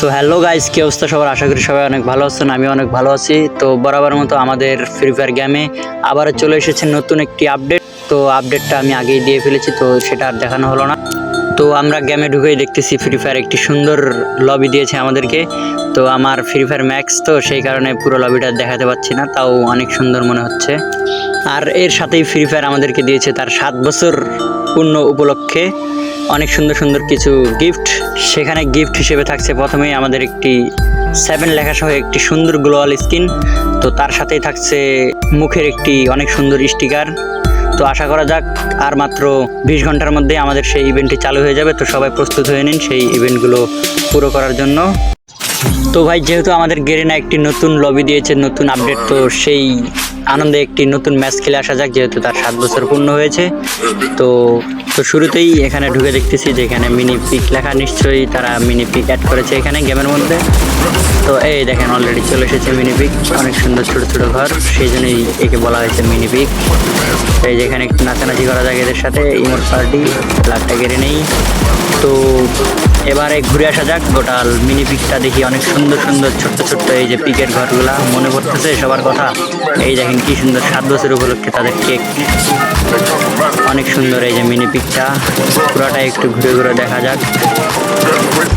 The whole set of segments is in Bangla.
সো হ্যালো গাইস, কি অবস্থা সবার? আশা করি সবাই অনেক ভালো আছেন, আমি অনেক ভালো আছি। তো বরাবর মতো আমাদের ফ্রি ফায়ার গেমে আবারও চলে এসেছে নতুন একটি আপডেট তো আপডেটটা আমি আগেই দিয়ে ফেলেছি, তো সেটা আর দেখানো হলো না। তো আমরা গেমে ঢুকেই দেখতেছি ফ্রি ফায়ার একটি সুন্দর লবি দিয়েছে আমাদেরকে। তো আমার ফ্রি ফায়ার ম্যাক্স তো সেই কারণে পুরো লবিটা দেখাতে পাচ্ছি না, তাও অনেক সুন্দর মনে হচ্ছে। আর এর সাথেই ফ্রি ফায়ার আমাদেরকে দিয়েছে তার সাত বছর পূর্ণ উপলক্ষে অনেক সুন্দর সুন্দর কিছু গিফট সেখানে গিফট হিসেবে থাকছে প্রথমেই আমাদের একটি সেভেন লেখা সহ একটি সুন্দর গ্লোয়াল স্কিন তো তার সাথেই থাকছে মুখের একটি অনেক সুন্দর স্টিকার তো আশা করা যাক আর মাত্র বিশ ঘণ্টার মধ্যে আমাদের সেই ইভেন্টটি চালু হয়ে যাবে। তো সবাই প্রস্তুত হয়ে নিন সেই ইভেন্টগুলো পুরো করার জন্য। তো ভাই, যেহেতু আমাদের গেরিনা একটি নতুন লবি দিয়েছে, নতুন আপডেট তো সেই আনন্দে একটি নতুন ম্যাচ খেলে আসা যাক, যেহেতু তার সাত বছর পূর্ণ হয়েছে। তো তো শুরুতেই এখানে ঢুকে দেখতেছি যে এখানে মিনি পিক লেখা, নিশ্চয়ই তারা মিনি পিক অ্যাড করেছে এখানে গেমের মধ্যে। তো এই দেখেন অলরেডি চলে এসেছে মিনি পিক অনেক সুন্দর ছোট ছোট ঘর সেই জন্যই একে বলা হয়েছে মিনি পিক এই যেখানে একটু নাচানাচি করা যায় এদের সাথে ইমোট পার্টি লাভটা কেড়ে নেই। তো এবারে ঘুরে আসা যাক, গোটাল মিনি পিকটা দেখি, অনেক সুন্দর সুন্দর ছোট্ট ছোট্ট এই যে পিকের ঘরগুলা, মনে পড়তেছে সবার কথা। এই দেখেন কি সুন্দর সাত বছর উপলক্ষে তাদের কেক অনেক সুন্দর এই যে মিনি পিকটা পুরোটা একটু ঘুরে ঘুরে দেখা যাক।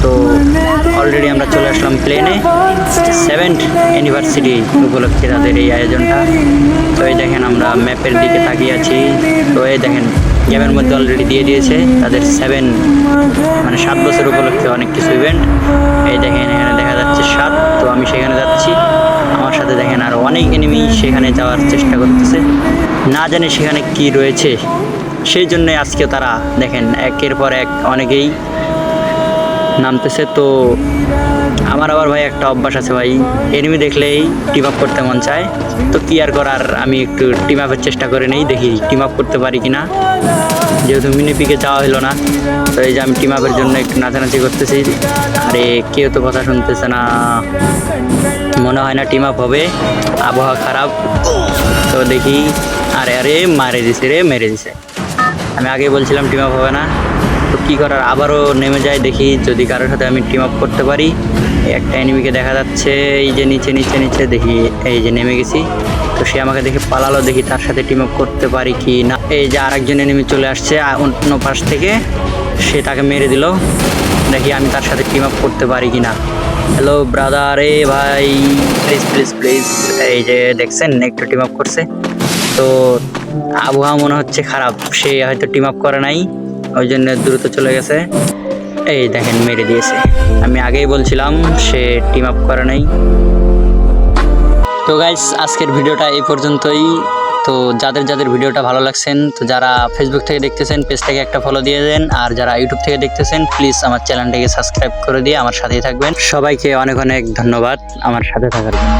তো অলরেডি আমরা চলে আসলাম প্লেনে সেভেন্থ ইউনিভার্সিটি উপলক্ষে তাদের এই আয়োজনটা। তো এই দেখেন আমরা ম্যাপের দিকে তাকিয়ে আছি। তো এই দেখেন গেমের মধ্যে অলরেডি দিয়ে দিয়েছে তাদের সেভেন মানে সাত বছর উপলক্ষে অনেক কিছু ইভেন্ট এই দেখেন, এখানে দেখা যাচ্ছে সাত, তো আমি সেখানে যাচ্ছি। আমার সাথে দেখেন আর অনেক এনিমি সেখানে যাওয়ার চেষ্টা করতেছে। না জানি সেখানে কি রয়েছে। সেই জন্যই আজকে তারা দেখেন, একের পর এক অনেকেই নামতেছে, তো আমার আবার ভাই একটা অভ্যাস আছে ভাই। এনিমি দেখলেই টিম আপ করতে মন চায়। তো কি আর করার, আমি একটু টিম আপের চেষ্টা করে নেই, দেখি টিম আপ করতে পারি কি না যেহেতু মিনি পিকে যাওয়া হলো না, তো এই যে আমি টিম আপের জন্য একটু নাচানাচি করতেছি। আরে, কেউ তো কথা শুনতেছে না। মনে হয় না টিম আপ হবে, আবহাওয়া খারাপ। তো দেখি, আরে আরে, মারে দিছে রে, মেরে দিছে। আমি আগেই বলছিলাম টিম আপ হবে না। তো কী করার? আবারও নেমে যায় দেখি যদি কারোর সাথে আমি টিম আপ করতে পারি। একটা এনিমিকে দেখা যাচ্ছে, এই যে নিচে নিচে নিচে, দেখি, এই যে নেমে গেছি। তো সে আমাকে দেখে পালালো, দেখি তার সাথে টিম আপ করতে পারি কি না। এই যে আরেকজন এনিমি চলে আসছে অন্য পাশ থেকে, সে তাকে মেরে দিল। দেখি আমি তার সাথে টিম আপ করতে পারি কি না। হ্যালো ব্রাদার এ ভাই প্লিজ প্লিজ প্লিজ এই যে দেখছেন, একটু টিম আপ করছে। তো আবহাওয়া মনে হচ্ছে খারাপ, সে হয়তো টিম আপ করে নাই। ওই জন্য দ্রুত চলে গেছে। এই দেখেন, মেরে দিয়েছে। আমি আগেই বলছিলাম, সে টিম আপ করে নাই। তো গাইস আজকের ভিডিওটা এই পর্যন্তই। তো যাদের যাদের ভিডিওটা ভালো লাগছেন, তো যারা ফেসবুক থেকে দেখতেছেন পেজটাকে একটা ফলো দিয়ে দেন। আর যারা ইউটিউব থেকে দেখতেছেন প্লিজ আমার চ্যানেলটাকে সাবস্ক্রাইব করে দিয়ে আমার সাথেই থাকবেন। সবাইকে অনেক অনেক ধন্যবাদ আমার সাথে থাকার জন্য।